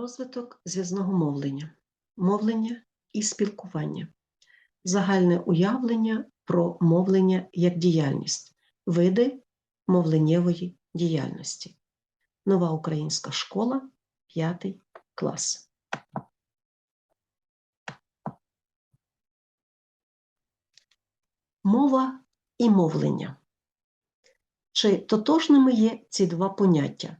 Розвиток зв'язного мовлення, мовлення і спілкування, загальне уявлення про мовлення як діяльність, види мовленнєвої діяльності. Нова українська школа, 5 клас. Мова і мовлення. Чи тотожними є ці два поняття?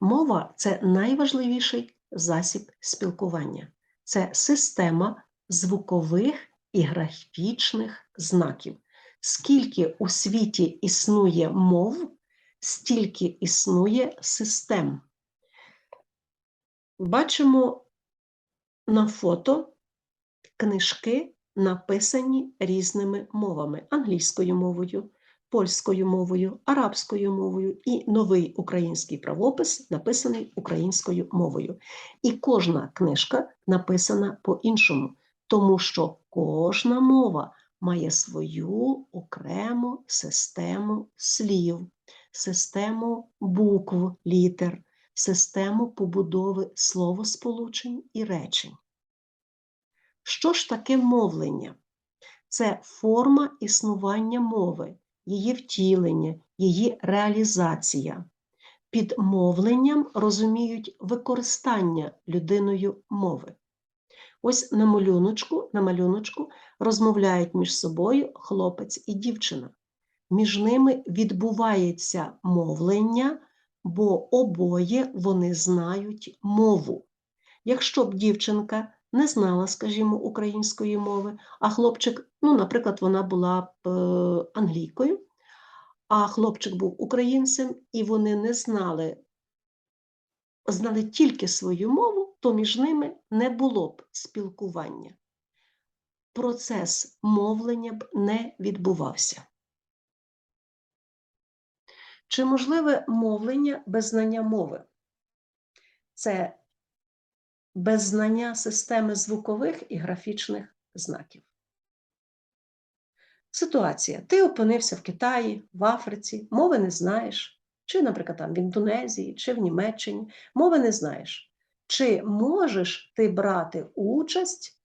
Мова це найважливіший засіб спілкування, це система звукових і графічних знаків. Скільки у світі існує мов, стільки існує систем. Бачимо на фото книжки, написані різними мовами: англійською мовою, польською мовою, арабською мовою і новий український правопис написаний українською мовою. І кожна книжка написана по-іншому, тому що кожна мова має свою окрему систему слів, систему букв, літер, систему побудови словосполучень і речень. Що ж таке мовлення? Це форма існування мови її втілення, її реалізація. Під мовленням розуміють використання людиною мови. Ось на малюночку, на малюночку розмовляють між собою хлопець і дівчина. Між ними відбувається мовлення, бо обоє вони знають мову. Якщо б дівчинка не знала, скажімо, української мови, а хлопчик, ну, наприклад, вона була б е, англійкою, а хлопчик був українцем, і вони не знали, знали тільки свою мову, то між ними не було б спілкування. Процес мовлення б не відбувався. Чи можливе мовлення без знання мови? Це без знання системи звукових і графічних знаків. Ситуація. Ти опинився в Китаї, в Африці, мови не знаєш, чи, наприклад, там в Індонезії, чи в Німеччині, мови не знаєш. Чи можеш ти брати участь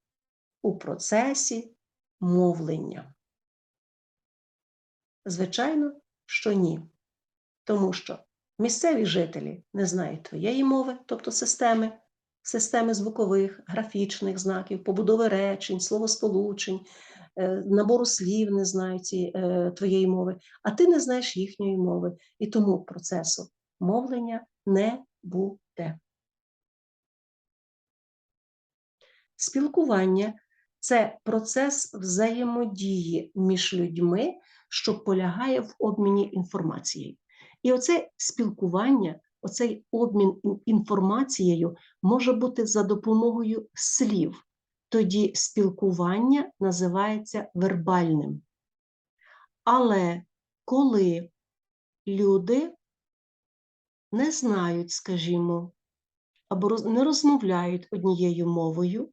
у процесі мовлення? Звичайно, що ні. Тому що місцеві жителі не знають твоєї мови, тобто системи системи звукових, графічних знаків, побудови речень, словосполучень, е, набору слів не знають е, твоєї мови, а ти не знаєш їхньої мови, і тому процесу мовлення не буде. Спілкування це процес взаємодії між людьми, що полягає в обміні інформацією. І оце спілкування оцей обмін інформацією може бути за допомогою слів. Тоді спілкування називається вербальним. Але коли люди не знають, скажімо, або не розмовляють однією мовою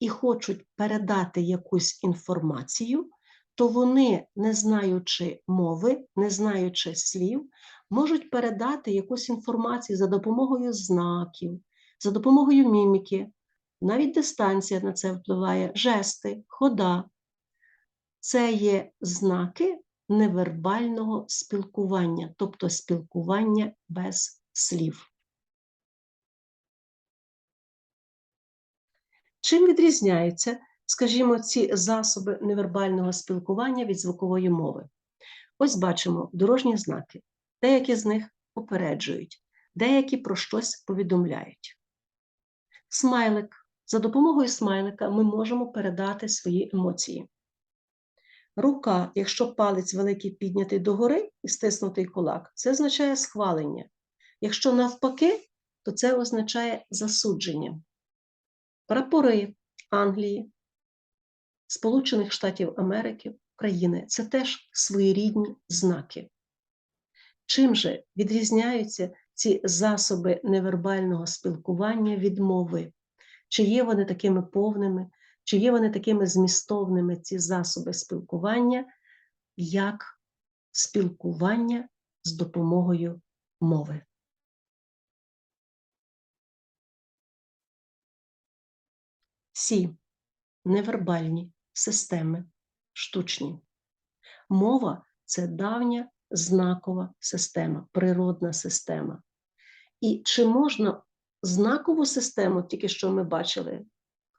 і хочуть передати якусь інформацію, то вони, не знаючи мови, не знаючи слів, можуть передати якусь інформацію за допомогою знаків, за допомогою міміки, навіть дистанція на це впливає, жести, хода. Це є знаки невербального спілкування, тобто спілкування без слів. Чим відрізняються, скажімо, ці засоби невербального спілкування від звукової мови? Ось бачимо дорожні знаки деякі з них попереджують, деякі про щось повідомляють. Смайлик. За допомогою смайлика ми можемо передати свої емоції. Рука, якщо палець великий піднятий догори і стиснутий кулак, це означає схвалення. Якщо навпаки, то це означає засудження. Прапори Англії, Сполучених Штатів Америки, України це теж своєрідні знаки. Чим же відрізняються ці засоби невербального спілкування від мови? Чи є вони такими повними, чи є вони такими змістовними ці засоби спілкування, як спілкування з допомогою мови? всі невербальні системи штучні. Мова це давня знакова система, природна система. І чи можна знакову систему, тільки що ми бачили,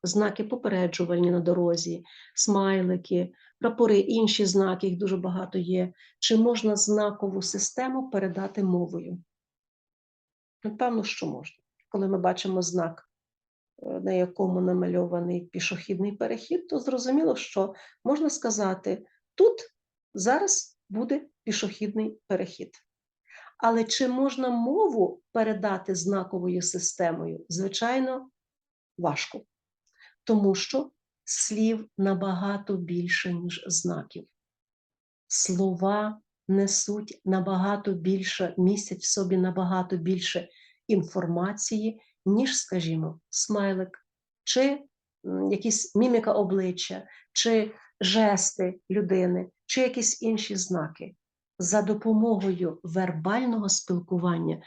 знаки попереджувальні на дорозі, смайлики, прапори, інші знаки, їх дуже багато є. Чи можна знакову систему передати мовою? Напевно, що можна. Коли ми бачимо знак, е, на якому намальований пішохідний перехід, то зрозуміло, що можна сказати, тут зараз буде пішохідний перехід. Але чи можна мову передати знаковою системою? Звичайно, важко, тому що слів набагато більше, ніж знаків. Слова несуть набагато більше, містять в собі набагато більше інформації, ніж, скажімо, смайлик, чи якісь міміка обличчя, чи жести людини, чи якісь інші знаки. За допомогою вербального спілкування,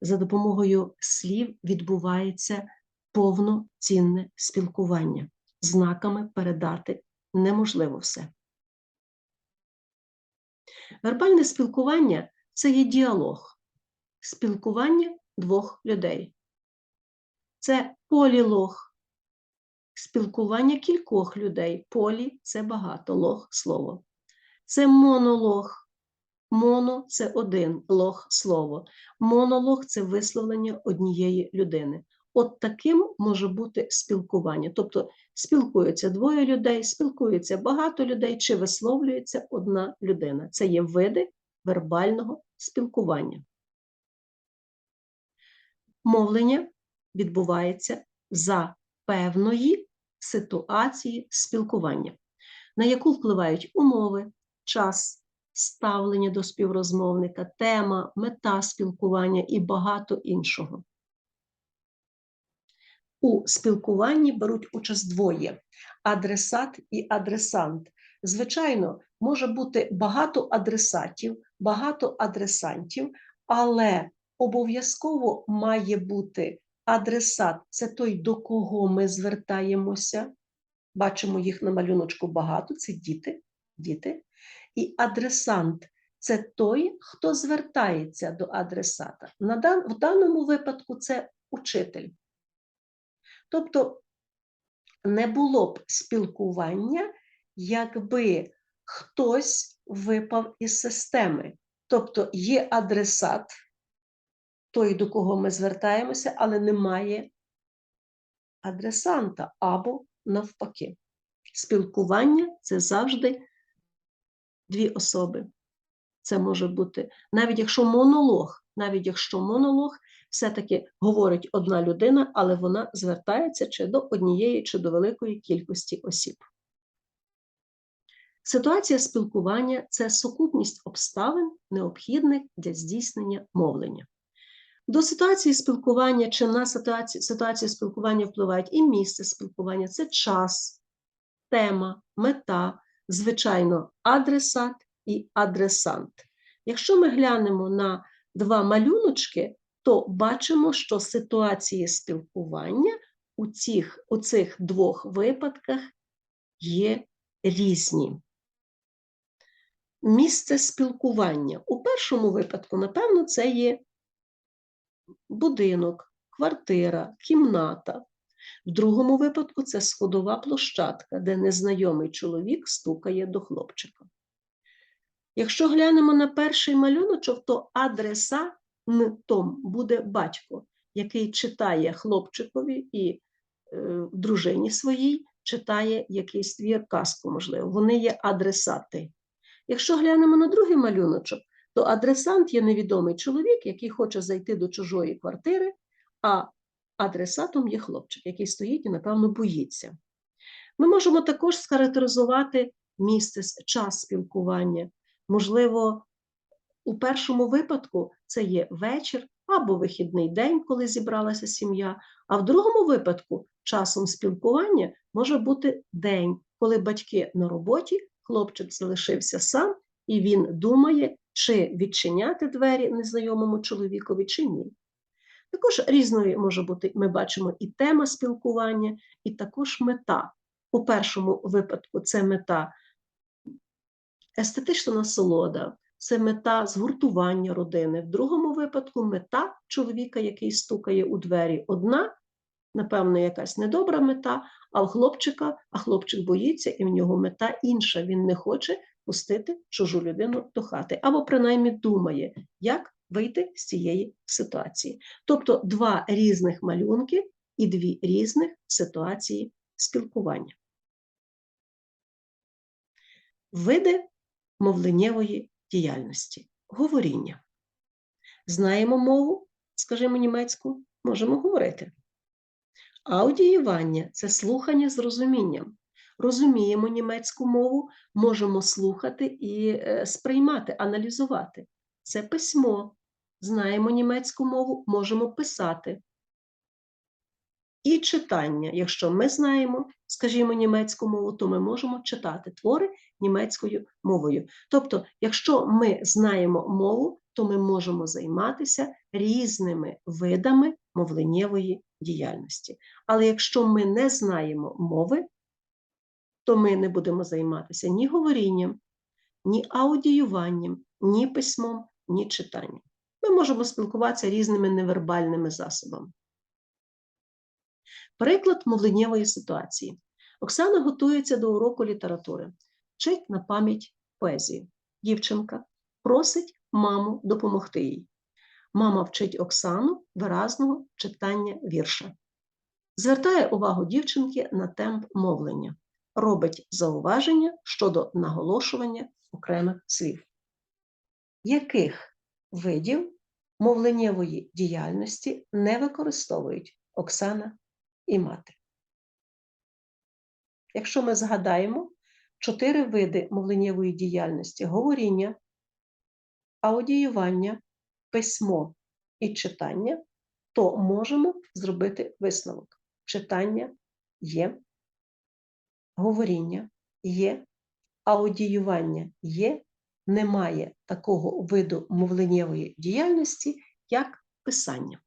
за допомогою слів відбувається повноцінне спілкування. Знаками передати неможливо все. Вербальне спілкування це є діалог, спілкування двох людей. Це полілог, спілкування кількох людей. Полі це багато, лог слово. Це монолог. Моно це один лог слово. Монолог це висловлення однієї людини. От таким може бути спілкування. Тобто спілкуються двоє людей, спілкується багато людей, чи висловлюється одна людина. Це є види вербального спілкування. Мовлення відбувається за певної ситуації спілкування, на яку впливають умови, час, ставлення до співрозмовника, тема, мета спілкування і багато іншого. У спілкуванні беруть участь двоє: адресат і адресант. Звичайно, може бути багато адресатів, багато адресантів, але обов'язково має бути адресат це той, до кого ми звертаємося. Бачимо їх на малюночку багато, це діти, діти. І адресант це той, хто звертається до адресата. В даному випадку це учитель. Тобто не було б спілкування, якби хтось випав із системи. Тобто є адресат, той, до кого ми звертаємося, але немає адресанта або навпаки. Спілкування це завжди дві особи. Це може бути, навіть якщо монолог, навіть якщо монолог все-таки говорить одна людина, але вона звертається чи до однієї, чи до великої кількості осіб. Ситуація спілкування це сукупність обставин, необхідних для здійснення мовлення. До ситуації спілкування чи на ситуацію, ситуацію спілкування впливають і місце спілкування, це час, тема, мета, звичайно, адресат і адресант. Якщо ми глянемо на два малюночки, то бачимо, що ситуації спілкування у цих, у цих двох випадках є різні. Місце спілкування. У першому випадку, напевно, це є будинок, квартира, кімната. В другому випадку це сходова площадка, де незнайомий чоловік стукає до хлопчика. Якщо глянемо на перший малюночок, то адреса том буде батько, який читає хлопчикові і е, дружині своїй, читає якийсь твір казку, можливо. Вони є адресати. Якщо глянемо на другий малюночок, то адресант є невідомий чоловік, який хоче зайти до чужої квартири, а адресатом є хлопчик, який стоїть і, напевно, боїться. Ми можемо також схарактеризувати місце, час спілкування. Можливо, у першому випадку це є вечір або вихідний день, коли зібралася сім'я, а в другому випадку часом спілкування може бути день, коли батьки на роботі, хлопчик залишився сам, і він думає, чи відчиняти двері незнайомому чоловікові, чи ні. Також різною може бути, ми бачимо і тема спілкування, і також мета. У першому випадку це мета естетична насолода, це мета згуртування родини. В другому випадку мета чоловіка, який стукає у двері, одна, напевно, якась недобра мета, а у хлопчика, а хлопчик боїться, і в нього мета інша. Він не хоче пустити чужу людину до хати, або принаймні думає, як вийти з цієї ситуації. Тобто два різних малюнки і дві різних ситуації спілкування. Види мовленнєвої діяльності. Говоріння. Знаємо мову, скажімо німецьку, можемо говорити. Аудіювання це слухання з розумінням. Розуміємо німецьку мову, можемо слухати і е, сприймати, аналізувати. Це письмо. Знаємо німецьку мову, можемо писати. І читання. Якщо ми знаємо, скажімо, німецьку мову, то ми можемо читати твори німецькою мовою. Тобто, якщо ми знаємо мову, то ми можемо займатися різними видами мовленнєвої діяльності. Але якщо ми не знаємо мови, то ми не будемо займатися ні говорінням, ні аудіюванням, ні письмом, ні читанням. Ми можемо спілкуватися різними невербальними засобами. Приклад мовленнєвої ситуації. Оксана готується до уроку літератури, вчить на пам'ять поезію. Дівчинка просить маму допомогти їй. Мама вчить Оксану виразного читання вірша. Звертає увагу дівчинки на темп мовлення, робить зауваження щодо наголошування окремих слів. Яких видів мовленнєвої діяльності не використовують Оксана і мати? Якщо ми згадаємо чотири види мовленнєвої діяльності: говоріння, аудіювання, письмо і читання, то можемо зробити висновок. Читання є, говоріння є, аудіювання є, немає такого виду мовленнєвої діяльності, як писання.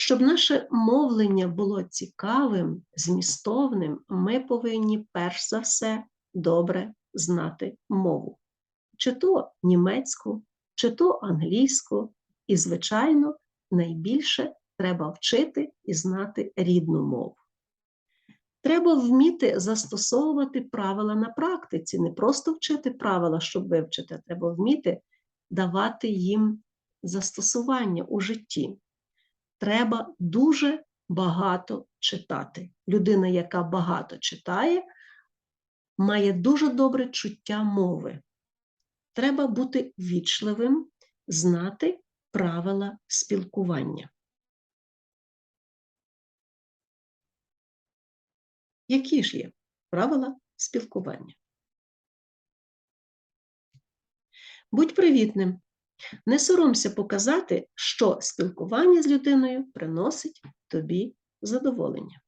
Щоб наше мовлення було цікавим, змістовним, ми повинні перш за все добре знати мову, чи то німецьку, чи то англійську, і, звичайно, найбільше треба вчити і знати рідну мову. Треба вміти застосовувати правила на практиці, не просто вчити правила, щоб вивчити, а треба вміти давати їм застосування у житті. Треба дуже багато читати. Людина, яка багато читає, має дуже добре чуття мови. Треба бути вічливим, знати правила спілкування. Які ж є правила спілкування? Будь привітним. Не соромся показати, що спілкування з людиною приносить тобі задоволення.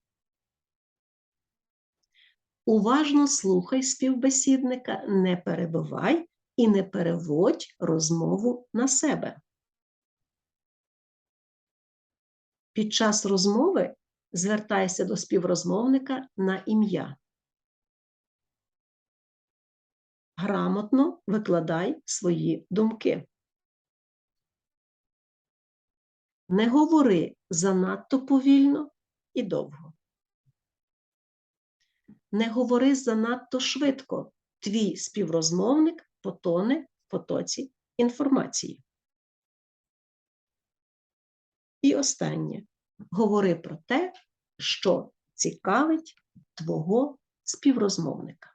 Уважно слухай співбесідника, не перебивай і не переводь розмову на себе. Під час розмови звертайся до співрозмовника на ім'я. Грамотно викладай свої думки. Не говори занадто повільно і довго. Не говори занадто швидко. Твій співрозмовник потоне в потоці інформації. І останнє. Говори про те, що цікавить твого співрозмовника.